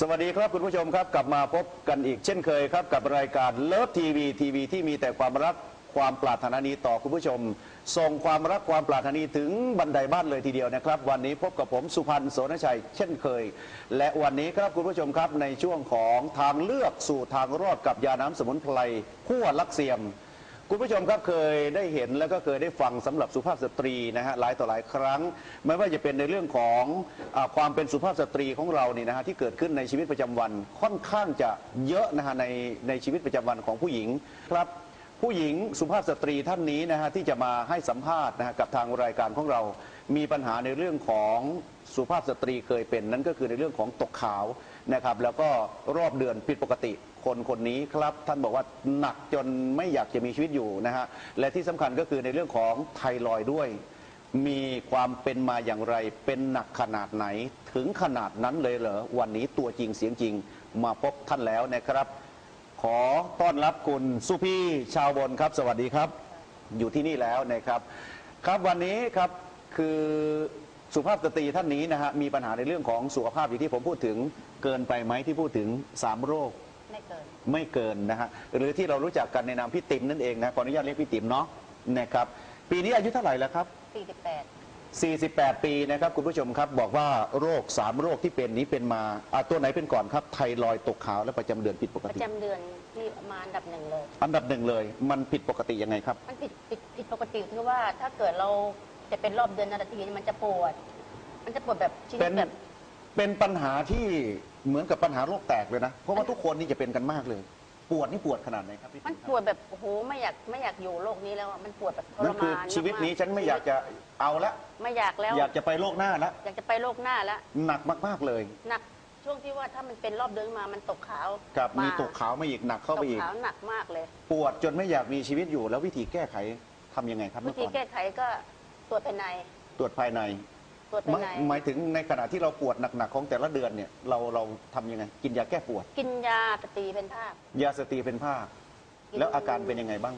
สวัสดีครับคุณผู้ชมครับกลับมาพบกันอีกเช่นเคยครับ กับรายการเลิฟทีวีทีวีที่มีแต่ความรักความปรารถนาดีต่อคุณผู้ชม ส่งความรักความปรารถนาดีถึงบันไดบ้านเลยทีเดียวนะครับ วันนี้พบกับผมสุพันธ์โสนชัย เช่นเคย และวันนี้ครับคุณผู้ชมครับในช่วงของทางเลือกสู่ทางรอดกับยาน้ำสมุนไพรขั้วลักเซียม คุณผู้ชมครับเคยได้เห็นแล้วก็เคยได้ฟังสำหรับสุภาพสตรีนะฮะหลายต่อหลายครั้ง ไม่ว่าจะเป็นในเรื่องของอาความเป็นสุภาพสตรีของเรานี่นะฮะที่เกิดขึ้นในชีวิตประจำวันค่อนข้างจะเยอะนะฮะในในชีวิตประจำวันของผู้หญิงครับ ผู้หญิงสุภาพสตรีท่านนี้นะฮะที่จะมาให้สัมภาษณ์นะฮะกับทางรายการของเรา มีปัญหาในเรื่องของสุภาพสตรีเคยเป็นนั่นก็คือในเรื่องของตกขาว นะครับ แล้วก็รอบเดือนผิดปกติคนคนนี้ครับ ท่านบอกว่าหนักจนไม่อยากจะมีชีวิตอยู่นะฮะและที่สำคัญก็คือในเรื่องของไทรอยด์ด้วย มีความเป็นมาอย่างไร เป็นหนักขนาดไหน ถึงขนาดนั้นเลยเหรอวันนี้ตัวจริงเสียงจริงมาพบท่านแล้วนะครับ ขอต้อนรับคุณสุพี่ชาวบนครับ สวัสดีครับ อยู่ที่นี่แล้วนะครับ ครับวันนี้ครับคือ สุภาพสตรีท่านนี้นะฮะมีปัญหาในเรื่องของสุขภาพอย่างที่ผมพูดถึงเกินไปไหมที่พูดถึงสามโรคไม่เกินไม่เกินนะฮะหรือที่เรารู้จักกันในนามพี่ติ๋มนั่นเองนะขออนุญาตเรียกพี่ติ๋มเนาะนะครับปีนี้อายุเท่าไหร่แล้วครับ 48 48 ปีนะครับคุณผู้ชมครับบอกว่าโรค3โรคที่เป็นนี้เป็นมาอะตัวไหนเป็นก่อนครับไทรอยด์ตกขาวและประจำเดือนผิดปกประติ จำเดือนนี่มาอันดับหนึ่งเลย อันดับหนึ่งเลย มันผิดปกติยังไงครับ มันผิดผิดผิดปกติคือว่าถ้าเกิดเรา จะเป็นรอบเดือนนาทีมันจะปวด มันจะปวดแบบชนิเป็ดนแบบเป็นปัญหาที่เหมือนกับปัญหาโรคแตกเลยนะ เพราะว่าทุกคนนี่จะเป็นกันมากเลย ปวดนี่ปวดขนาดไหนครับพี่มันติ๋ปวดแบบโอ้โหไม่อยากไม่อยากอยู่โลกนี้แล้วอะมันปวดแบบทรนั่นคือมานชีวิตนี้ากๆฉันไม่อยากจะเอาละไม่อยากแล้ว อยากจะไปโลกหน้าละอยากจะไปโลกหน้าแล้วหนักมากๆเลยหนักช่วงที่ว่าถ้ามันเป็นรอบเดือนมามันตกขาวกับมีาตกขาวมาอีกหนักเข้าตไปกอีก ขาวหนักมากเลย ปวดจนไม่อยากมีชีวิตอยู่แล้ววิธีแก้ไขทำยังไงครับวิเมื่อธีก่อนแก้ไขก็ ตรวจภายในตรวจภายในตรวจหภายมายใน หมายถึงในขณะที่เราปวดหนักๆของแต่ละเดือนเนี่ยเราเราทำยังไง กินยาแก้ปวด กินยาสตรีเป็นภาพ ยาสตรีเป็นผ้ากิน แล้วอาการเป็นยังไงบ้าง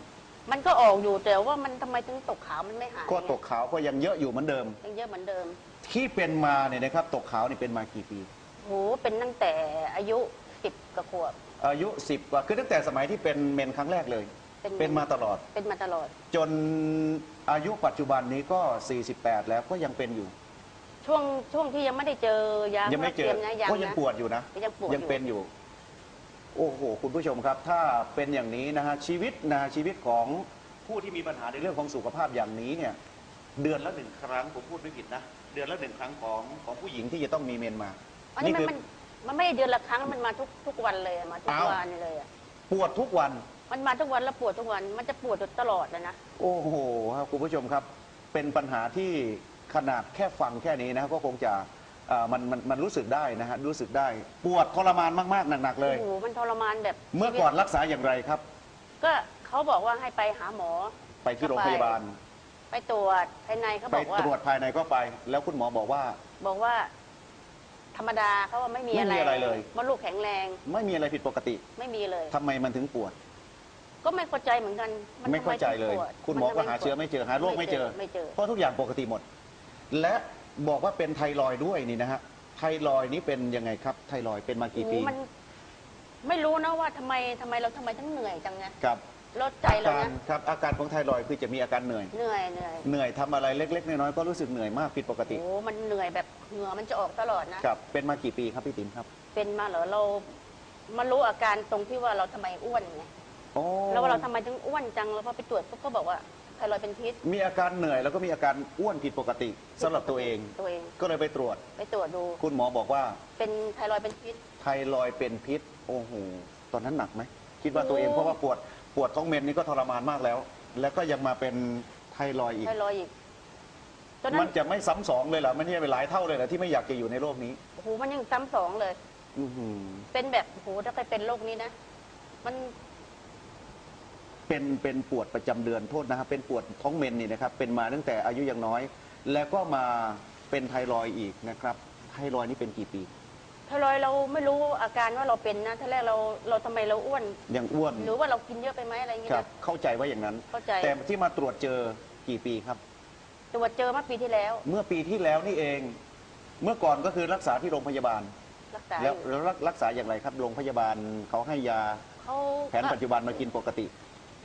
มันก็ออกอยู่แต่ว่ามันทำไมถึงตกขาวมันไม่หายก็ตกขาวก็ยังเยอะอยู่เหมือนเดิม ยังเยอะเหมือนเดิมที่เป็นมาเนี่ยนะครับตกขาวนี่เป็นมากี่ปี โหเป็นตั้งแต่อายุสิบกว่าขวบอายุ 10 กว่าคือตั้งแต่สมัยที่เป็นเมนครั้งแรกเลย เป็นมาตลอด เป็นมาตลอด จนอายุปัจจุบันนี้ก็ 48 แล้วก็ยังเป็นอยู่ ช่วงช่วงที่ยังไม่ได้เจอยายังไม่เจอตรีนะยังก็ยังนะ ปวดอยู่นะยังปวดยังเป็นอยู่ โอ้โหคุณผู้ชมครับ ถ้าเป็นอย่างนี้นะฮะชีวิตนะชีวิตของผู้ที่มีปัญหาในเรื่องของสุขภาพอย่างนี้เนี่ย เดือนละหนึ่งครั้งผมพูดไม่ผิดนะเดือนละหนึ่งครั้งของของผู้หญิงที่จะต้องมีเมนมา อันนี้มันคือมันมันไม่ได้เดือนละครั้งมันมาทุกทุกวันเลยอะมาทุกอ้าว วันเลยอะปวดทุกวัน มันมาทุกวันแล้วปวดทุกวัน มันจะปวดตลอดเลยนะ โอ้โหครับคุณผู้ชมครับ เป็นปัญหาที่ขนาดแค่ฟังแค่นี้นะก็คงจะเอ่อมันมันมันรู้สึกได้นะฮะรู้สึกได้ ปวดทรมานมากๆหนักๆเลยโอ้โห มันทรมานแบบเมื่อก่อนรักษาอย่างไรครับ ก็เขาบอกว่าให้ไปหาหมอ ไปที่โรงพยาบาล ไปตรวจภายในเขาไปบอกว่า ตรวจภายในก็ไป แล้วคุณหมอบอกว่า บอกว่า ธรรมดาเขาว่าไม่มีไม่มีอะไรเลย มดลูกแข็งแรงไม่มีอะไรผิดปกติไม่มีเลย ทำไมมันถึงปวด ก็ไม่เข้าใจเหมือนกันนไม่เข้าใจเลย ทำไมถึงปวดคุณหมอก็หาเชื้อไม่เจอหาโรคไม่เจอ ไม่เจอ เพราะทุกอย่างปกติหมด และบอกว่าเป็นไทรอยด์ด้วยนี่นะฮะไทรอยด์นี้เป็นยังไงครับไทรอยด์เป็นมากี่ปีโอ้มันไม่รู้นะว่าทำไมทำไมเราทำไมทั้งเหนื่อยจังไงกับลดใจอาเราการนะ ครับอาการของไทรอยด์คือจะมีอาการเหนื่อย เหนื่อยเหนื่อยเหนื่อยทำอะไรเล็กๆน้อยๆก็รู้สึกเหนื่อยมากผิดปกติ โอ้มันเหนื่อยแบบเหงื่อมันจะออกตลอดนะ ครับเป็นมากี่ปีครับพี่ติ๋มครับ เป็นมาเหรอเรามารู้อาการตรงที่ว่าเราทำไมอ้วนไง โอ้แล้วว่าเราทำไมถึงอ้วนจังแล้วพอไปตรวจปุ๊บก็บอกว่าไทรอยด์เป็นพิษ มีอาการเหนื่อยแล้วก็มีอาการอ้วนผิดปกติสำหรับตัวเอง ตัวเอง ก็เลยไปตรวจ ไปตรวจดูคุณหมอบอกว่าเป็นไทรอยด์เป็นพิษ ไทรอยด์เป็นพิษ โอ้โห ตอนนั้นหนักไหม คิดว่าตัวเองโอ้เพราะว่าปวดปวดท้องเมนนี่ก็ทรมานมากแล้ว แล้วก็ยังมาเป็นไทรอยด์อีก ไทรอยด์อีกตอนนั้มันนจะไม่ซ้ำสองเลยเหรอ มันจะเป็นหลายเท่าเลยเหรอที่ไม่อยากจะอยู่ในโลกนี้ โอ้โหมันยังซ้ำสองเลย อื้อหือเป็นแบบโอ้โหถ้าใครเป็นโรคนี้นะ มัน เป็นเป็นปวดประจำเดือนโทษนะครับเป็นปวดท้องเมนนี่นะครับเป็นมาตั้งแต่อายุยังน้อย แล้วก็มาเป็นไทรอยด์อีกนะครับไทรอยด์นี่เป็นกี่ปีไทรอยด์เราไม่รู้อาการว่าเราเป็นนะทีแรกเราเราทำไมเราอ้วน ยังอ้วนหรือว่าเรากินเยอะไปไหมอะไรอย่างเงี้คยรับนะ เข้าใจว่าอย่างนั้น เข้าใจ แต่ที่มาตรวจเจอกี่ปีครับ ตรวจเจอเมื่อปีที่แล้วเมื่อปีที่แล้วนี่เอง เมื่อก่อนก็คือรักษาที่โรงพยาบาล รักษาแล้วอยู่แล้วรักรักษาอย่างไรครับ โรงพยาบาลเขาให้ยาเขาแผนปัจจุบันมากินปกติ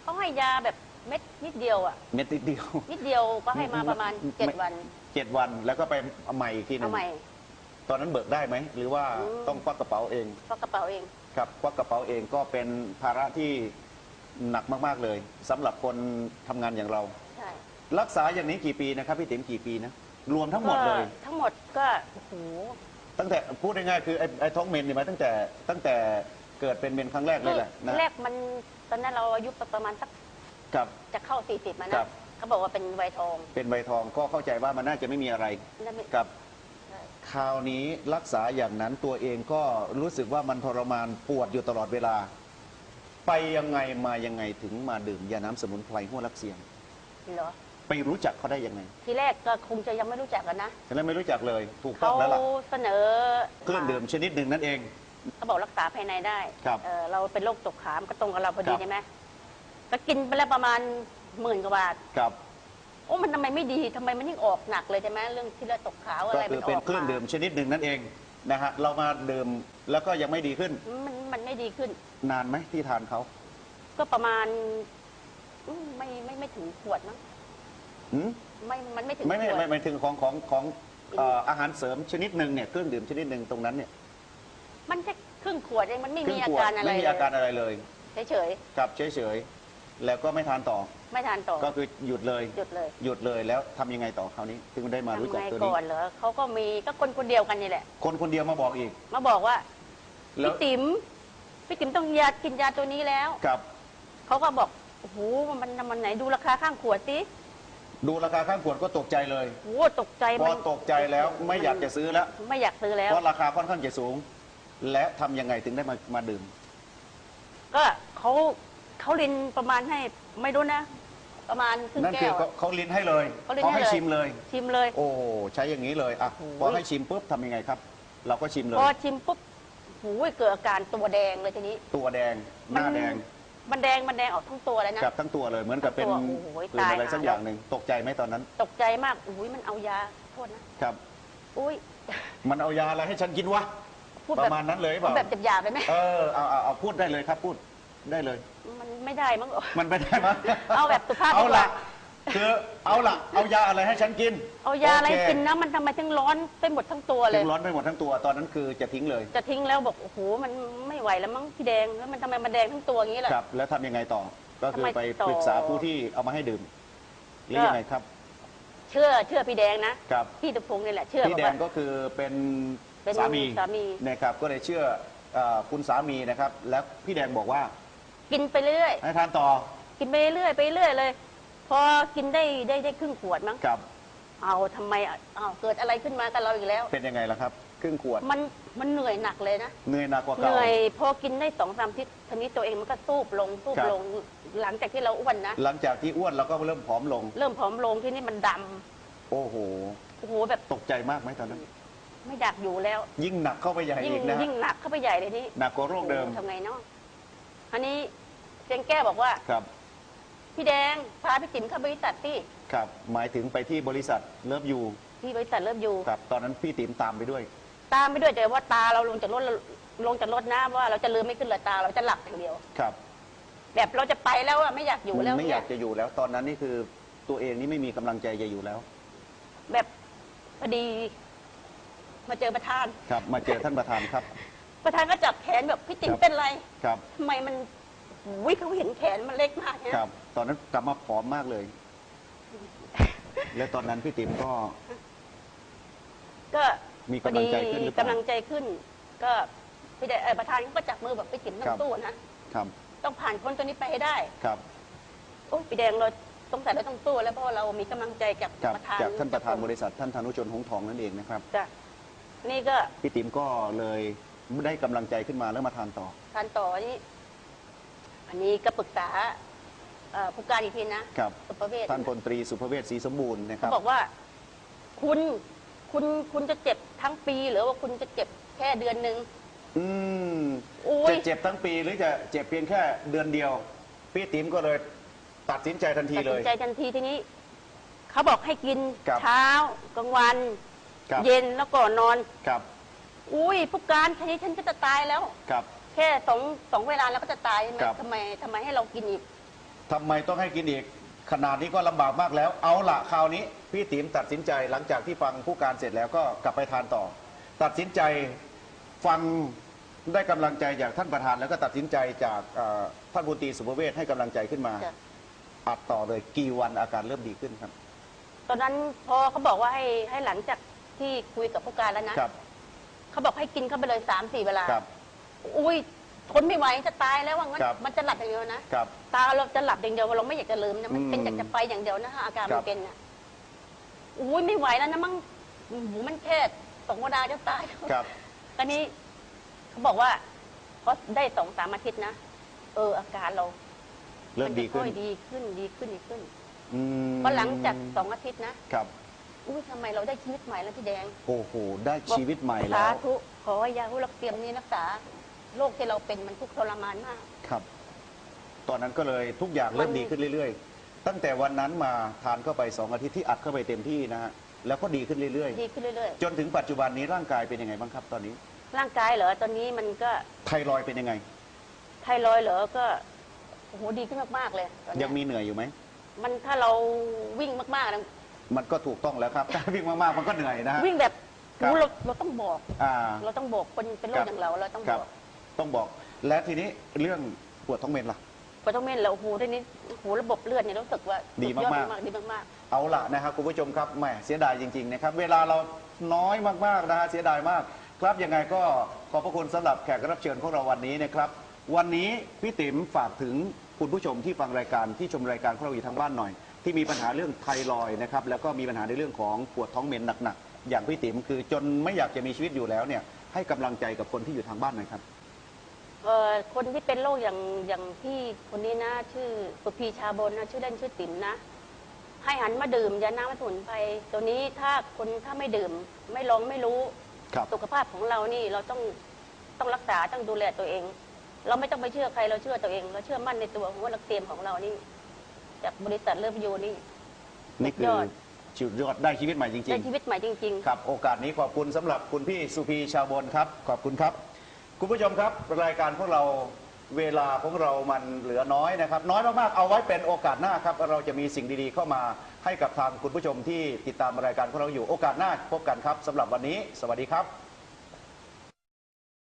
เขาให้ยาแบบเม็ดนิดเดียวอะ เม็ดนิดเดียว นิดเดียวก็ให้มาประมาณไม่เจ็ดวันเจ็ดวันแล้วก็ไปเอาใหม่อีกทีหนึเอางใหม่ตอนนั้นเบิกได้ไหม หรือว่าอืมต้องควักกระเป๋าเอง เพราะกระเป๋าเอง ครับควักกระเป๋าเองก็เป็นภาระที่หนักมาก ๆ เลยสำหรับคนทำงานอย่างเรา ใช่รักษาอย่างนี้กี่ปีนะครับพี่ติ๋มกี่ปีนะ รวมทั้งหมดเลย ก็ทั้งหมดก็โอ้โหตั้งแต่พูดง่ายๆคือไอ้ไอ้ท้องเมนเนี่ยมาตั้งแต่ตั้งแต่เกิดเป็นเมนครั้งแรกเลยแหละนะ แรกมัน ตอนนั้นเราอายุประมาณสักครับ จะเข้า 40มาคนะรับเขาบอกว่าเป็นวัยทองเป็นใบทองก็เข้าใจว่ามันน่าจะไม่มีอะไรนั่นไม่ครับ ใช่คราวนี้รักษาอย่างนั้นตัวเองก็รู้สึกว่ามันทรมานปวดอยู่ตลอดเวลา ไปยังไงมายังไงถึงมาดื่มยาน้ำสมุนไพรหัวลักเสียง เหรอไปรู้จักเขาได้ยังไงทีแรกก็คงจะยังไม่รู้จักกันนะฉะนั้นไม่รู้จักเลยถูกต้อเขางแล้วล่ะเสนอเครื่องดื่มชนิดหนึ่งนั่นเอง เขาบอกรักษาภายในได้ครับ เอ่อเราเป็นโรคตกขามก็ตรงกับเราพอดีครับ ใช่ไหมก็กินไปแล้วประมาณหมื่นกว่าบาท ครับ โอ้มันทำไมไม่ดีทำไมมันยิ่งออกหนักเลยใช่ไหมเรื่องที่เลือดตกขาวอะก็ไรคืมัอนอเป็นอกเครื่องมาดื่มชนิดหนึ่งนั่นเองนะฮะเรามาดื่มแล้วก็ยังไม่ดีขึ้นมันมันไม่ดีขึ้น นานไหมที่ทานเขาก็ประมาณอืมไม่ไม่ไม่ถึงขวดมั้งหืมไม่มันไม่ถึงไม่ไม่ขวด ไม่ไม่ถึงของของของเอ่ออาหารเสริมชนิดหนึ่งเนี่ยเครื่องดื่มชนิดหนึ่งตรงนั้นเนี่ย มันแค่ครึ่งขวดเองมันไม่ครึ่มีงอาขวดการอะไรไม่มีอาการอะไรเลยเฉยครับเฉยๆแล้วก็ไม่ทานต่อ ๆ ไม่ทานต่อก็คือหยุดเลย หยุดเลยหยุดเลยแล้วทำยังไงต่อคราวนี้ ถึงได้มารู้ทำจักไงตัวก่นี้อนเหรอเขาก็มีก็คนคนเดียวกันนี่แหละ คนคนเดียวมาบอกอีก มาบอกว่าแล้วพี่ติ๋มพี่ติ๋มต้องยากินยาตัวนี้แล้ว กับเขาก็บอกโอ้โหมันมันไหนดูราคาข้างขวดสิดูราคาข้างขวดก็ตกใจเลย โอ้โหตกใจพมัอนตกใจแล้วไม่อยากจะซื้อแล้ว ไม่อยากซื้อแล้ว เพราะราคาค่อนข้างจะสูง และทำยังไงถึงได้มามาดื่ม ก็เขาเขาลินประมาณให้ไม่รู้นะ ประมาณครึ่งนั่นคืแก้อวเขาอะ เขาลิ้นให้เลยเขาลิ้นเขาให้ให้เลยชิมเลย ชิมเลย โอ้ใช้อย่างนี้เลยอะโอ้โหพอให้ชิมปุ๊บทำยังไงครับ เราก็ชิมเลย พอชิมปุ๊บโอ้ยเกิดอาการตัวแดงเลยทีนี้ ตัวแดงหน้าแดงมันแดงมันแดงออกทั้งตัวเลยนะ กับทั้งตัวเลยเหมือนกับเป็นทั้งตัวโอ้โหเป็นตายอะไรสักหาอย่างหนึ่งตกใจไหมตอนนั้นตกใจมากอุ้ยมันเอายาโทษนะครับ อุ้ยมันเอายาอะไรให้ฉันกินวะ พูดปแบบระมาณนั้นเลยเปพูดล่าแบบหยาบๆไปไหมเออเอาเอาเอาพูดได้เลยครับพูดได้เลย มันไม่ได้มั้งมันไม่ได้มั้ยเอาแบบสุภาพเอาดีกว่าละคือเอาละเอายาอะไรให้ฉันกินเอายาอะไรโเคกินนะมันทำไมถึงร้อนไปหมดทั้งตัวเลถึย งร้อนไปหมดทั้งตัวตอนนั้นคือจะทิ้งเลยจะทิ้งแล้วบอกโอ้โหมันไม่ไหวแล้วมั้งพี่แดงแล้วมันทำไมมันแดงทั้งตัวอย่างนี้ล่ะ ครับ แล้วทำยังไงต่อ ก็คือทำไมไปต่อ ปรึกษาผู้ที่เอามาให้ดื่มหรือยังไงครับเชื่อเชื่อพี่แดงนะครับ พี่ตุพงษ์นี่แหละเชื่อพี่บอกแดว่างก็คือเป็น เป็นสามีสามี นะครับก็เลยเชื่อเอ่อคุณสามีนะครับ แล้วพี่แดงบอกว่ากินไปเรื่อย ให้ทานต่อกินไปเรื่อยไปเรื่อยเลย พอกินได้ได้ได้ครึ่งขวดมั้งกับเอาทำไมอะเอาเกิดอะไรขึ้นมากับเราอีกแล้ว เป็นยังไงล่ะครับครึ่งขวดมันมันเหนื่อยหนักเลยนะ เหนื่อยหนักกว่าเหเก่านื่อยพอกินได้สองสามทิศทีนี้ตัวเองมันก็ตูบลงตูบครับลงหลังจากที่เราอ้วนนะ หลังจากที่อ้วนเราก็เริ่มผอมลง เริ่มผอมลงที่นี่มันดำโอ้โหโอ้โหแบบตกใจมากไหมตอนนั้น ไม่อยากอยู่แล้ว ยิ่งหนักเข้าไปใหญ่ยิ่งอีกนะยิ่งหนักเข้าไปใหญ่เลยนี่หนักกว่าโรคเดิมโอ้โหทำไงเนาะอันนี้เจงแก้วบอกว่า ครับ พี่แดงพาพี่ติ๋มเข้าบริษัทที่ครับ หมายถึงไปที่บริษัทเลิฟยูที่บริษัทเริ่มอยู่ ครับ ตอนนั้นพี่ติ๋มตามไปด้วย ตามไปด้วยแต่ว่าตาเราลงจากรถลงจากรถนะว่าเราจะลืมไม่ขึ้นเลยตาเราจะหลับอย่างเดียว ครับแบบเราจะไปแล้วอะไม่อยากอยู่แล้วไม่อเนี่ยายกจะอยู่แล้ว ตอนนั้นนี่คือตัวเองนี่ไม่มีกำลังใจจะอยู่แล้ว แบบพอดี มาเจอประธาน ครับมาเจอท่านประธานครับ ประธานก็จับแขนแบบพี่ติ๋มครับ เป็นไรครับทำไมมันวิเขาเห็นแขนมันเล็กมากเนี่ยครับ ตอนนั้นกลับมาผอมมากเลย และตอนนั้นพี่ติ๋มก็ ก็มีกำลังใจขึ้นหรือเปล่ากำลังใจขึ้น ก็พี่แดงเอ่อประธานก็จับมือแบบพี่ติ๋มต้อครังบ สู้นะครับต้องผ่านพ้นตัวนี้ไปให้ได้ ครับ โอ้ยพี่แดงเราต้องใส่เราต้องสู้แล้วเพราะว่าเรามีกำลังใจจากครับประธานจากท่านประธานบริษัทท่านธนุชนหงส์ทองนั่นเองนะครับ จ้ะ นี่ก็พี่ติ๋มก็เลยได้กำลังใจขึ้นมาแล้วมาทานต่อ ทานต่อนี่อันนี้ก็ปรึกษาเอ่อผู้การอีกทีนะครับสุประเวศท่านพลตรีสุภเวศศรีสมบูรณ์นะคเขารับ บอกว่า คุณคุณคุณจะเจ็บทั้งปีหรือว่าคุณจะเจ็บแค่เดือนหนึ่งอืมโอ้ยจะเจ็บทั้งปีหรือจะเจ็บเพียงแค่เดือนเดียว พี่ติ๋มก็เลยตัดสินใจทันทีตัดเลสินย ใจทันทีทีนี้ เขาบอกให้กินครับ เช้ากลางวัน ครับเย็นแล้วก่อนนอน ครับอุ้ยผู้การแค่นี้ฉันก็จะตายแล้ว ครับ แค่สองสองเวลาแล้วก็จะตายใช่ไหมครับ ทำไมทำไมให้เรากินอีก ทำไมต้องให้กินอีก ขนาดนี้ก็ลำบากมากแล้ว เอาละคราวนี้พี่ติ๋มตัดสินใจหลังจากที่ฟังผู้การเสร็จแล้วก็กลับไปทานต่อ ตัดสินใจฟังได้กำลังใจจากท่านประธาน แล้วก็ตัดสินใจจากเอ่อท่านบุตรีสุภเวศให้กำลังใจขึ้นมาจ้ะ อัดต่อเลยกี่วันอาการเริ่มดีขึ้นครับ ตอนนั้นพอเขาบอกว่าให้ให้หลังจาก ที่คุยกับผู้การแล้วนะ ครับเขาบอกให้กินเข้าไปเลยสามสี่เวลา ครับ อุ้ยทนไม่ไหวจะตายแล้วว่างั้นครับ มันจะหลับอย่างเดียวนะ ครับ ตาเราจะหลับอย่างเดียวเราไม่อยากจะลืมนะมันเป็นอืมอยากจะไปอย่างเดียวนะอาการครัมับ นเป็นอะอุ้ยไม่ไหวแล้วนะมั้งโอ้โหมันแค่สองวันดาจะตายแล้วครับก็นี้เขาบอกว่าพอได้สองสามอาทิตย์นะเออ อาการเราเริ่มดีขึ้นค่อยๆดีขึ้นดีขึ้นดีขึ้นอืมพอหลังจากสองอาทิตย์นะครับ อุ้ยทำไมเราได้ชีวิตใหม่แล้วพี่แดงโอ้โหได้ชีวิตใหม่แล้สาว ธุขอให้ยาหุรักเตรียมนี้รักษาโรคที่เราเป็นมันทุกข์ทรมานมาก ครับ ตอนนั้นก็เลยทุกอย่างเริ่มมัน ดีขึ้นเรื่อย ๆ ตั้งแต่วันนั้นมาทานเข้าไปสองอาทิตย์ที่อัดเข้าไปเต็มที่นะฮะแล้วก็ดีขึ้นเรื่อย ดีขึ้นเรื่อยๆ จนถึงปัจจุบันนี้ร่างกายเป็นยังไงบ้างครับ ตอนนี้ ๆ ร่างกายเหรอตอนนี้มันก็ไทรอยด์เป็นยังไง ไทรอยด์เหรอก็โอ้โหดีขึ้นมากๆเลยตอนเนี้ยังมีเหนื่อยอยู่ไหมมันถ้าเราวิ่งมากๆนะ มันก็ถูกต้องแล้วครับ ถ้าวิ่งมากๆมันก็เหนื่อยนะฮะ วิ่งแบบครับโอ้โหเราเราต้องบอก อ่า เราต้องบอกคนเป็นโรครัคบอย่างเราเราต้องครับบอกต้องบอกและทีนี้เรื่องปวดท้องเมนล่ะพอต้องเม่นแล้วโอ้โหทีนี้โอ้โหระบบเลือดเนี่ยรู้สึกว่าดีสุยอมากๆ ดีมากเอาละนะครับคุณผู้ชมครับแหมเสียดายจริงๆนะครับเวลาเราน้อยมากๆนะฮะเสียดายมาก ครับยังไงก็ขอบพระคุณสำหรับแขกรับเชิญของเราวันนี้นะครับ วันนี้พี่ติ๋มฝากถึงคุณผู้ชมที่ฟังรายการที่ชมรายการของเราอยู่ทางบ้านหน่อย ที่มีปัญหาเรื่องไทรอยด์นะครับแล้วก็มีปัญหาในเรื่องของปวดท้องเหม็นหนักๆอย่างพี่ติ๋มคือจนไม่อยากจะมีชีวิตอยู่แล้วเนี่ยให้กำลังใจกับคนที่อยู่ทางบ้านหน่อยครับๆเอ่อคนที่เป็นโรคอย่างอย่างพี่คนนี้นะ ชื่อสุพีชาบนนะชื่อเล่นชื่อติ๋มนะ ให้หันมาดื่มยาน้ำสมุนไพรตัวนี้ถ้าคนถ้าไม่ดื่ม ไม่ลองไม่รู้ ครับ สุขภาพของเรานี่เราต้องต้องรักษาต้องดูแลตัวเอง เราไม่ต้องไปเชื่อใครเราเชื่อตัวเอง เราเชื่อมั่นในตัวของว่าเราเตรียมของเรานี่ จากบริษัทเลิฟยูนี่ นี่คืยออดชีวิตยอดได้ชีวิตใหม่จริได้งๆชีวิตใหม่จริง ๆ ครับ โอกาสนี้ขอบคุณสำหรับคุณพี่สุพีชาวบนครับ ขอบคุณครับ คุณผู้ชมครับรายการของเราเวลาของเรามันเหลือน้อยนะครับ น้อยมากๆเอาไว้เป็นโอกาสหน้าครับ เราจะมีสิ่งดีๆเข้ามาให้กับทางคุณผู้ชมที่ติดตามรายการของเราอยู่โอกาสหน้าพบกันครับสำหรับวันนี้ สวัสดีครับ